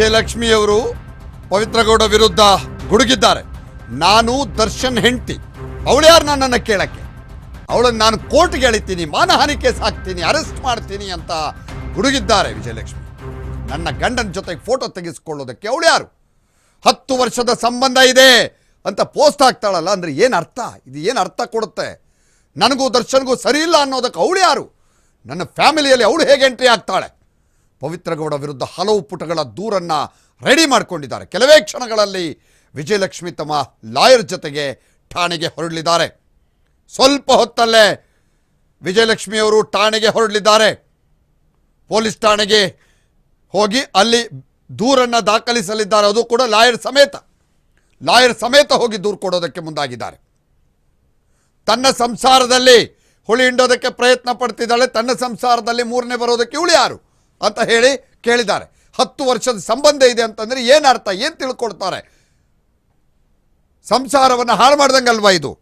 ವಿಜಯಲಕ್ಷ್ಮಿಯವರು ಪವಿತ್ರಗೌಡ ವಿರುದ್ಧ ಗುಡುಗಿದ್ದಾರೆ. ನಾನು ದರ್ಶನ್ ಹೆಂಡ್ತಿ. ಅವಳ್ಯಾರು ನನ್ನನ್ನು ಕೇಳಕ್ಕೆ? ಅವಳನ್ನು ನಾನು ಕೋರ್ಟ್ಗೆ ಎಳಿತೀನಿ, ಮಾನಹಾನಿ ಕೇಸ್ ಹಾಕ್ತೀನಿ, ಅರೆಸ್ಟ್ ಮಾಡ್ತೀನಿ ಅಂತ ಗುಡುಗಿದ್ದಾರೆ ವಿಜಯಲಕ್ಷ್ಮಿ. ನನ್ನ ಗಂಡನ ಜೊತೆಗೆ ಫೋಟೋ ತೆಗೆಸ್ಕೊಳ್ಳೋದಕ್ಕೆ ಅವಳು ಯಾರು? ಹತ್ತು ವರ್ಷದ ಸಂಬಂಧ ಇದೆ ಅಂತ ಪೋಸ್ಟ್ ಹಾಕ್ತಾಳಲ್ಲ ಅಂದರೆ ಏನು ಅರ್ಥ? ಇದು ಏನು ಅರ್ಥ ಕೊಡುತ್ತೆ? ನನಗೂ ದರ್ಶನ್ಗೂ ಸರಿ ಇಲ್ಲ ಅನ್ನೋದಕ್ಕೆ ಅವಳು ಯಾರು? ನನ್ನ ಫ್ಯಾಮಿಲಿಯಲ್ಲಿ ಅವಳು ಹೇಗೆ ಎಂಟ್ರಿ ಆಗ್ತಾಳೆ? ಪವಿತ್ರಗೌಡ ವಿರುದ್ಧ ಹಲವು ಪುಟಗಳ ದೂರನ್ನು ರೆಡಿ ಮಾಡಿಕೊಂಡಿದ್ದಾರೆ. ಕೆಲವೇ ಕ್ಷಣಗಳಲ್ಲಿ ವಿಜಯಲಕ್ಷ್ಮಿ ತಮ್ಮ ಲಾಯರ್ ಜೊತೆಗೆ ಠಾಣೆಗೆ ಹೊರಡಲಿದ್ದಾರೆ. ಸ್ವಲ್ಪ ಹೊತ್ತಲ್ಲೇ ವಿಜಯಲಕ್ಷ್ಮಿಯವರು ಠಾಣೆಗೆ ಹೊರಡಲಿದ್ದಾರೆ. ಪೊಲೀಸ್ ಠಾಣೆಗೆ ಹೋಗಿ ಅಲ್ಲಿ ದೂರನ್ನು ದಾಖಲಿಸಲಿದ್ದಾರೆ. ಅದು ಕೂಡ ಲಾಯರ್ ಸಮೇತ. ಲಾಯರ್ ಸಮೇತ ಹೋಗಿ ದೂರು ಕೊಡೋದಕ್ಕೆ ಮುಂದಾಗಿದ್ದಾರೆ. ತನ್ನ ಸಂಸಾರದಲ್ಲಿ ಹುಳಿ ಹಿಂಡೋದಕ್ಕೆ ಪ್ರಯತ್ನ ಪಡ್ತಿದ್ದಾಳೆ. ತನ್ನ ಸಂಸಾರದಲ್ಲಿ ಮೂರನೇ ಬರೋದಕ್ಕೆ ಇವಳು ಯಾರು? ಅಂತ ಹೇಳಿ ಕೇಳಿದ್ದಾರೆ. ಹತ್ತು ವರ್ಷದ ಸಂಬಂಧ ಇದೆ ಅಂತಂದ್ರೆ ಏನು ಅರ್ಥ, ಏನು ತಿಳ್ಕೊಡ್ತಾರೆ? ಸಂಸಾರವನ್ನು ಹಾಳು ಮಾಡ್ದಂಗಲ್ವಾ ಇದು?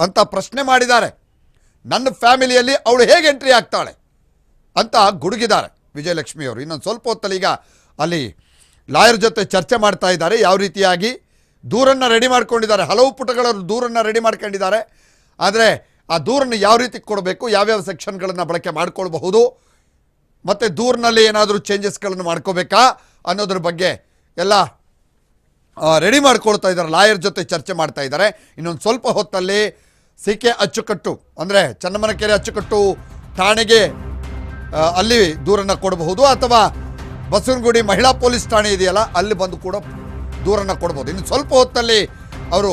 ಅಂತ ಪ್ರಶ್ನೆ ಮಾಡಿದ್ದಾರೆ. ನನ್ನ ಫ್ಯಾಮಿಲಿಯಲ್ಲಿ ಅವಳು ಹೇಗೆ ಎಂಟ್ರಿ ಆಗ್ತಾಳೆ ಅಂತ ಗುಡುಗಿದ್ದಾರೆ ವಿಜಯಲಕ್ಷ್ಮಿಯವರು ಇನ್ನೊಂದು ಸ್ವಲ್ಪ ಹೊತ್ತಲ್ಲಿ ಈಗ ಅಲ್ಲಿ ಲಾಯರ್ ಜೊತೆ ಚರ್ಚೆ ಮಾಡ್ತಾ ಇದ್ದಾರೆ. ಯಾವ ರೀತಿಯಾಗಿ? ದೂರನ್ನು ರೆಡಿ ಮಾಡ್ಕೊಂಡಿದ್ದಾರೆ. ಹಲವು ಪುಟಗಳವರು ದೂರನ್ನು ರೆಡಿ ಮಾಡ್ಕೊಂಡಿದ್ದಾರೆ. ಆದರೆ ಆ ದೂರನ್ನು ಯಾವ ರೀತಿ ಕೊಡಬೇಕು, ಯಾವ್ಯಾವ ಸೆಕ್ಷನ್ಗಳನ್ನು ಬಳಕೆ ಮಾಡ್ಕೊಳ್ಬಹುದು? ಮತ್ತು ದೂರಿನಲ್ಲಿ ಏನಾದರೂ ಚೇಂಜಸ್ಗಳನ್ನು ಮಾಡ್ಕೋಬೇಕಾ ಅನ್ನೋದ್ರ ಬಗ್ಗೆ ಎಲ್ಲ ರೆಡಿ ಮಾಡ್ಕೊಳ್ತಾ ಇದ್ದಾರೆ ಲಾಯರ್ ಜೊತೆ ಚರ್ಚೆ ಮಾಡ್ತಾ ಇದ್ದಾರೆ. ಇನ್ನೊಂದು ಸ್ವಲ್ಪ ಹೊತ್ತಲ್ಲಿ ಸಿ ಕೆ ಅಚ್ಚುಕಟ್ಟು, ಅಂದರೆ ಚನ್ನಮ್ಮನಕೆರೆ ಅಚ್ಚುಕಟ್ಟು ಠಾಣೆಗೆ ಅಲ್ಲಿ ದೂರನ್ನು ಕೊಡಬಹುದು ಅಥವಾ ಬಸವನಗುಡಿ ಮಹಿಳಾ ಪೊಲೀಸ್ ಠಾಣೆ ಇದೆಯಲ್ಲ, ಅಲ್ಲಿ ಬಂದು ಕೂಡ ದೂರನ್ನು ಕೊಡ್ಬೋದು ಇನ್ನು ಸ್ವಲ್ಪ ಹೊತ್ತಲ್ಲಿ ಅವರು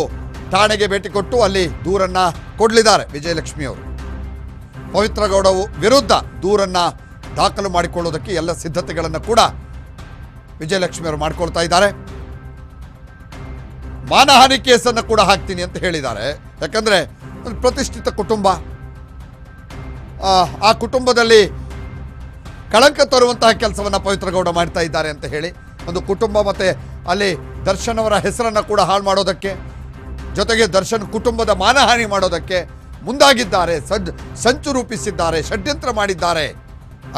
ಠಾಣೆಗೆ ಭೇಟಿ ಕೊಟ್ಟು ಅಲ್ಲಿ ದೂರನ್ನು ಕೊಡಲಿದ್ದಾರೆ ವಿಜಯಲಕ್ಷ್ಮಿಯವರು ಪವಿತ್ರ ಪವಿತ್ರಗೌಡವು ವಿರುದ್ಧ ದೂರನ್ನು ದಾಖಲು ಮಾಡಿಕೊಳ್ಳೋದಕ್ಕೆ ಎಲ್ಲ ಸಿದ್ಧತೆಗಳನ್ನು ಕೂಡ ವಿಜಯಲಕ್ಷ್ಮಿಯವರು ಮಾಡ್ಕೊಳ್ತಾ ಇದ್ದಾರೆ. ಮಾನಹಾನಿ ಕೇಸನ್ನು ಕೂಡ ಹಾಕ್ತೀನಿ ಅಂತ ಹೇಳಿದ್ದಾರೆ. ಯಾಕಂದರೆ ಒಂದು ಪ್ರತಿಷ್ಠಿತ ಕುಟುಂಬ. ಆ, ಕುಟುಂಬದಲ್ಲಿ ಕಳಂಕ ತರುವಂತಹ ಕೆಲಸವನ್ನು ಪವಿತ್ರಗೌಡ ಮಾಡ್ತಾ ಇದ್ದಾರೆ ಅಂತ ಹೇಳಿ ಒಂದು ಕುಟುಂಬ ಮತ್ತು ಅಲ್ಲಿ ದರ್ಶನ್ ಅವರ ಹೆಸರನ್ನು ಕೂಡ ಹಾಳು ಮಾಡೋದಕ್ಕೆ ಜೊತೆಗೆ ದರ್ಶನ್ ಕುಟುಂಬದ ಮಾನಹಾನಿ ಮಾಡೋದಕ್ಕೆ ಮುಂದಾಗಿದ್ದಾರೆ ಸದ್ ಸಂಚು ರೂಪಿಸಿದ್ದಾರೆ ಷಡ್ಯಂತ್ರ ಮಾಡಿದ್ದಾರೆ.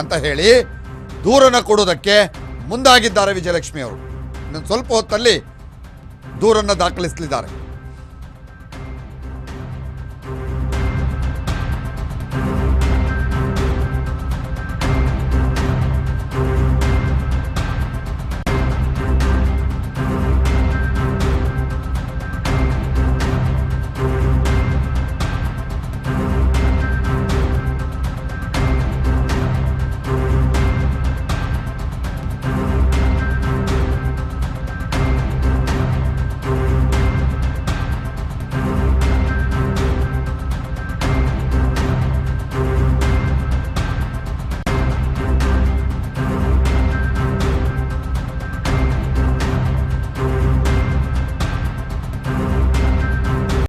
ಅಂತ ಹೇಳಿ ದೂರನ್ನು ಕೊಡೋದಕ್ಕೆ ಮುಂದಾಗಿದ್ದಾರೆ ವಿಜಯಲಕ್ಷ್ಮಿ ಅವರು ಇನ್ನೊಂದು ಸ್ವಲ್ಪ ಹೊತ್ತಲ್ಲಿ ದೂರನ್ನು ದಾಖಲಿಸಲಿದ್ದಾರೆ.